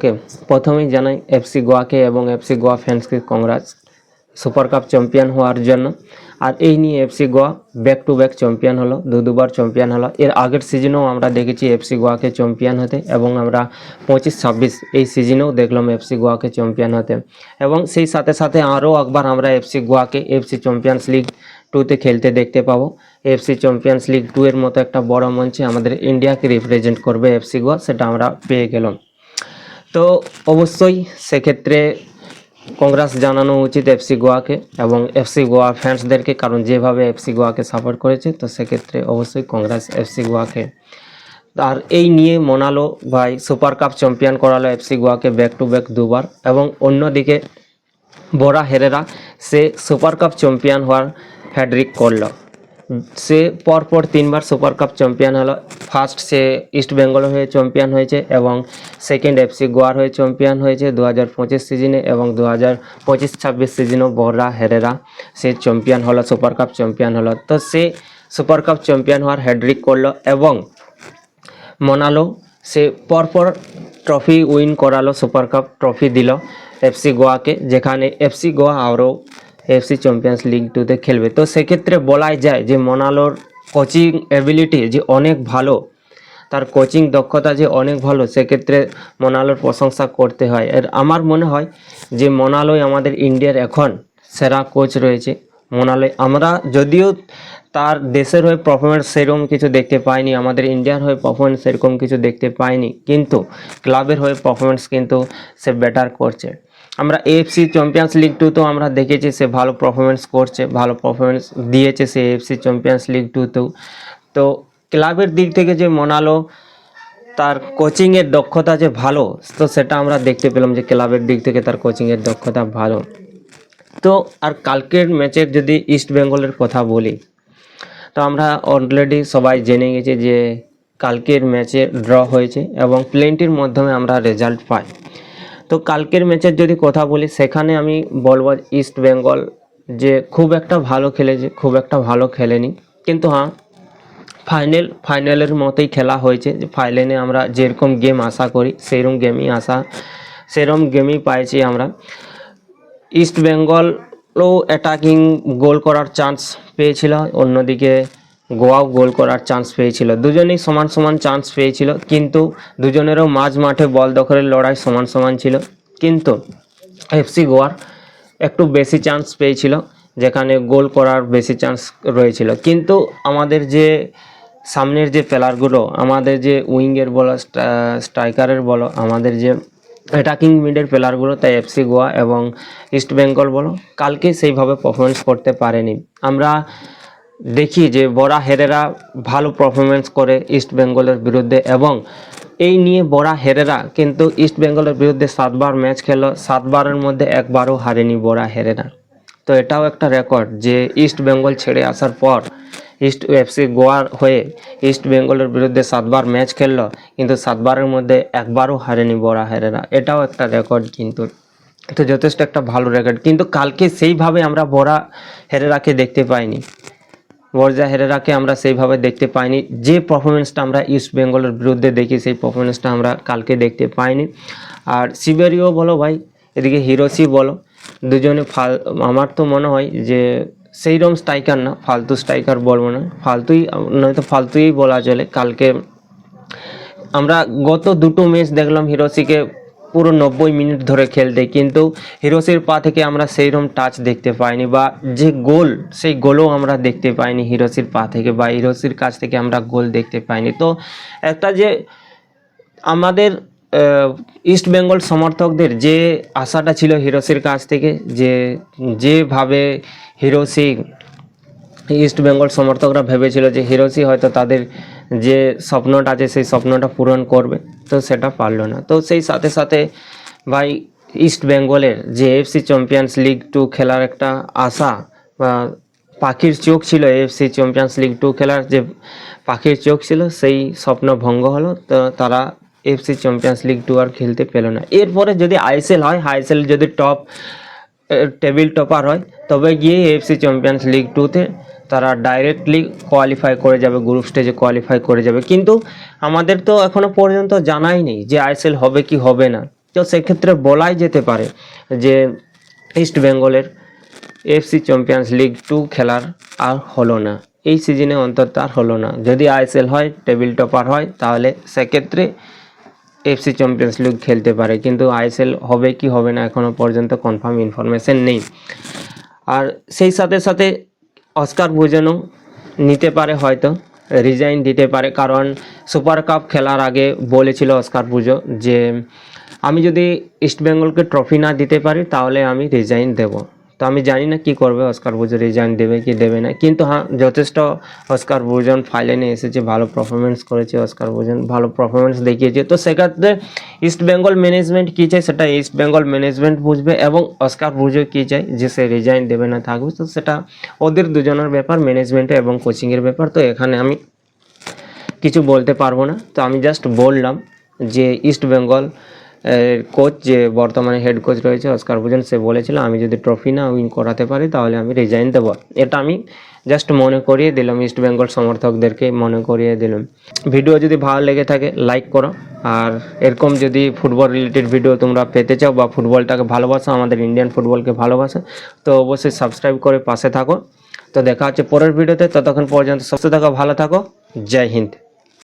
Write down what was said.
ওকে, প্রথমেই জানাই এফসি গোয়াকে এবং এফসি গোয়া ফ্যান্সকে কংগ্রাস সুপার কাপ চ্যাম্পিয়ন হওয়ার জন্য। আর এই নিয়ে FC Goa back to back champion হলো, দু দুবার চ্যাম্পিয়ন হলো। এর আগের সিজনেও আমরা দেখেছি এফসি গোয়াকে চ্যাম্পিয়ন হতে এবং আমরা পঁচিশ ছাব্বিশ এই সিজনেও দেখলাম এফসি গোয়াকে চ্যাম্পিয়ন হতে। এবং সেই সাথে সাথে আরও একবার আমরা এফসি গোয়াকে এফসি চ্যাম্পিয়ন্স লিগ টুতে খেলতে দেখতে পাবো। এফসি চ্যাম্পিয়ন্স লিগ টু এর মতো একটা বড় মঞ্চে আমাদের ইন্ডিয়াকে রিপ্রেজেন্ট করবে এফসি গোয়া, সেটা আমরা পেয়ে গেলাম। তো অবশ্যই সেক্ষেত্রে কংগ্রেস জানানো উচিত এফসি গোয়াকে এবং এফসি গোয়া ফ্যান্সদেরকে কারণ যেভাবে এফসি গোয়াকে সাপোর্ট করেছে, তো সেক্ষেত্রে অবশ্যই কংগ্রেস এফসি গোয়াকে। আর এই নিয়ে মনালো ভাই সুপার কাপ চ্যাম্পিয়ন করালো এফসি গোয়াকে ব্যাক টু ব্যাক দুবার এবং অন্যদিকে বড়া হেরেরা সে সুপার কাপ চ্যাম্পিয়ন হওয়ার হ্যাড্রিক করল। সে পরপর তিনবার সুপার কাপ চ্যাম্পিয়ন হলো। ফার্স্ট সে ইস্ট বেঙ্গল হয়ে চ্যাম্পিয়ন হয়েছে এবং সেকেন্ড এফসি গোয়ার হয়ে চ্যাম্পিয়ন হয়েছে দু হাজার পঁচিশ সিজনে এবং দু হাজার পঁচিশ ছাব্বিশ সিজনেও বড়রা হেরেরা। সে চ্যাম্পিয়ন হলো, সুপার কাপ চ্যাম্পিয়ন হলো। তো সে সুপার কাপ চ্যাম্পিয়ন হওয়ার হ্যাড্রিক করল এবং মনালো সে পরপর ট্রফি উইন করালো, সুপার কাপ ট্রফি দিল এফসি গোয়াকে যেখানে এফসি গোয়া আরও এফসি চ্যাম্পিয়ন্স লিগ টুতে খেলবে। তো সেক্ষেত্রে বলাই যায় যে মোনালোর কোচিং এবিলিটি যে অনেক ভালো, তার কোচিং দক্ষতা যে অনেক ভালো, সেক্ষেত্রে মোনালোর প্রশংসা করতে হয়। আর আমার মনে হয় যে মনালোই আমাদের ইন্ডিয়ার এখন সেরা কোচ রয়েছে। মোনালে আমরা যদিও তার দেশের হয়ে পারফরমেন্স সেরকম কিছু দেখতে পাইনি, আমাদের ইন্ডিয়ার হয়ে পারফরমেন্স সেরকম কিছু দেখতে পাইনি, কিন্তু ক্লাবের হয়ে পারফরমেন্স কিন্তু সে বেটার করছে। আমরা এএফসি চ্যাম্পিয়ন্স লিগ টু তো আমরা দেখেছি সে ভালো পারফরমেন্স করছে, ভালো পারফরমেন্স দিয়েছে সে এএফসি চ্যাম্পিয়ন্স লিগ টুতেও তো ক্লাবের দিক থেকে যে মনালো, তার কোচিংয়ের দক্ষতা যে ভালো, তো সেটা আমরা দেখতে পেলাম যে ক্লাবের দিক থেকে তার কোচিংয়ের দক্ষতা ভালো। তো আর কালকের ম্যাচের যদি ইস্ট বেঙ্গলের কথা বলি, তো আমরা অলরেডি সবাই জেনে গেছি যে কালকের ম্যাচে ড্র হয়েছে এবং প্লেনটির মাধ্যমে আমরা রেজাল্ট পাই। তো কালকের ম্যাচের যদি কথা বলি, সেখানে আমি বলব ইস্ট বেঙ্গল যে খুব একটা ভালো খেলেছে, খুব একটা ভালো খেলেনি। কিন্তু হ্যাঁ ফাইনাল ফাইনালের মতোই খেলা হয়েছে যে ফাইনালে আমরা যেরকম গেম আশা করি, সেরকম গেমই আশা, সেরকম গেমই পাইছি আমরা। ইস্ট বেঙ্গলও অ্যাটাকিং গোল করার চান্স পেয়েছিল, অন্যদিকে গোয়াও গোল করার চান্স পেয়েছিল। দুজনেই সমান সমান চান্স পেয়েছিল, কিন্তু দুজনেরও মাঝ মাঠে বল দখলের লড়াই সমান সমান ছিল। কিন্তু এফসি গোয়ার একটু বেশি চান্স পেয়েছিল, যেখানে গোল করার বেশি চান্স রয়েছিল। কিন্তু আমাদের যে সামনের যে প্লেয়ারগুলো আমাদের যে উইঙ্গের বলো স্ট্রাইকারের বলো, আমাদের যে অ্যাটাকিং মিডের প্লেয়ারগুলো তাই এফসি গোয়া এবং ইস্ট বেঙ্গল বলো, কালকে সেইভাবে পারফরমেন্স করতে পারেনি। আমরা দেখি যে বড়া হেরেরা ভালো পারফরমেন্স করে ইস্ট বেঙ্গলের বিরুদ্ধে এবং এই নিয়ে বড়া হেরেরা কিন্তু ইস্ট বেঙ্গলের বিরুদ্ধে সাতবার ম্যাচ খেলো, সাতবারের মধ্যে একবারও হারেনি বড়া হেরেরা। তো এটাও একটা রেকর্ড যে ইস্ট বেঙ্গল ছেড়ে আসার পর ইস্ট এফসি গোয়ার হয়ে ইস্ট বেঙ্গলের বিরুদ্ধে সাতবার ম্যাচ খেললো, কিন্তু সাতবারের মধ্যে একবারও হারেনি বড়া হেরেরা। এটাও একটা রেকর্ড কিন্তু। তো যথেষ্ট একটা ভালো রেকর্ড কিন্তু কালকে সেইভাবে আমরা বড়া হেরেরাকে দেখতে পাইনি। বর্জা হেরেরাকে আমরা সেইভাবে দেখতে পাইনি। যে পারফরমেন্সটা আমরা ইস্ট বেঙ্গলের বিরুদ্ধে দেখি, সেই পারফরমেন্সটা আমরা কালকে দেখতে পাইনি। আর সিবেরিও বলো ভাই, এদিকে হিরোসি বলো, দুজনে ফাল, আমার তো মনে হয় যে সেইরকম স্ট্রাইকার না, ফালতু স্ট্রাইকার বলব না, ফালতুই, নয়তো ফালতুই বলা চলে। কালকে আমরা গত দুটো ম্যাচ দেখলাম হিরোসিকে পুরো নব্বই মিনিট ধরে খেলতে, কিন্তু হিরোসির পা থেকে আমরা সেইরকম টাচ দেখতে পাইনি বা যে গোল, সেই গোলও আমরা দেখতে পাইনি হিরোসির পা থেকে বা হিরোসির কাছ থেকে আমরা গোল দেখতে পাইনি। তো একটা যে আমাদের ইস্ট বেঙ্গল সমর্থকদের যে আশাটা ছিল হিরোসির কাছ থেকে, যে যেভাবে হিরোসি ইস্ট বেঙ্গল সমর্থকরা ভেবেছিল যে হিরোসি হয়তো তাদের যে স্বপ্নটা আছে, সেই স্বপ্নটা পূরণ করবে। তো সেটা পারল না। তো সেই সাথে সাথে ভাই ইস্ট বেঙ্গলের যে এফসি চ্যাম্পিয়ন্স লিগ টু খেলার একটা আশা বা পাখির চোখ ছিল এফসি চ্যাম্পিয়ন্স লিগ টু খেলার যে পাখির চোখ ছিল, সেই স্বপ্ন ভঙ্গ হলো। তো তারা এফসি চ্যাম্পিয়ন্স লিগ টু আর খেলতে পেল না। এরপরে যদি আইএসএল হয় আইএসএল যদি টপ টেবিল টপার হয়, তবে গিয়ে এফসি চ্যাম্পিয়ন্স লিগ টুতে তারা ডাইরেক্টলি কোয়ালিফাই করে যাবে গ্রুপ স্টেজে কোয়ালিফাই করে যাবে। কিন্তু আমাদের তো এখনও পর্যন্ত জানাই নেই যে আইএসএল হবে কি হবে না। তো সেক্ষেত্রে বলাই যেতে পারে যে ইস্ট বেঙ্গলের এফসি চ্যাম্পিয়ন্স লিগ টু খেলার আর হলো না। এই সিজনে অন্তত আর হলো না। যদি আইএসএল হয় টেবিল টপার হয়, তাহলে সেক্ষেত্রে এফসি চ্যাম্পিয়ন্স লিগ খেলতে পারে। কিন্তু আইএসএল হবে কি হবে না এখনও পর্যন্ত কনফার্ম ইনফরমেশন নেই। আর সেই সাথে সাথে অস্কার বুঝানো নিতে পারে হয়তো রিজাইন দিতে পারে। কারণ সুপার কাপ খেলার আগে বলেছিল অস্কার পুজো যে, আমি যদি ইস্টবেঙ্গলকে ট্রফি না দিতে পারি, তাহলে আমি রিজাইন দেব। তো আমি জানি না কি করবে অস্কার পুজো রিজাইন দেবে কি দেবে না। কিন্তু হ্যাঁ যথেষ্ট অস্কার ভোজন ফাইনালে এসেছে, ভালো পারফরমেন্স করেছে অস্কার ভোজন, ভালো পারফরমেন্স দেখিয়েছে। তো সেক্ষেত্রে ইস্ট বেঙ্গল ম্যানেজমেন্ট কী চাই সেটা ইস্ট বেঙ্গল ম্যানেজমেন্ট বুঝবে এবং অস্কার ভুজো কী চাই যে সে রিজাইন দেবে না, থাকবে, তো সেটা ওদের দুজনের ব্যাপার ম্যানেজমেন্টে এবং কোচিংয়ের ব্যাপার। তো এখানে আমি কিছু বলতে পারব না। তো আমি জাস্ট বললাম যে ইস্ট বেঙ্গল কোচ যে বর্তমানে হেড কোচ রয়েছে অস্কার ভুজন সে বলেছিল, আমি যদি ট্রফি না উইন করাতে পারি, তাহলে আমি রিজাইন দেবো। এটা আমি জাস্ট মনে করিয়ে দিলাম ইস্ট বেঙ্গল সমর্থকদেরকে মনে করিয়ে দিলাম। ভিডিও যদি ভালো লেগে থাকে লাইক করো। আর এরকম যদি ফুটবল রিলেটেড ভিডিও তোমরা পেতে চাও বা ফুটবলটাকে ভালোবাসো, আমাদের ইন্ডিয়ান ফুটবলকে ভালোবাসো, তো অবশ্যই সাবস্ক্রাইব করে পাশে থাকো। তো দেখা হচ্ছে পরের ভিডিওতে ততক্ষণ পর্যন্ত সুস্থ থাকো, ভালো থাকো। জয় হিন্দ।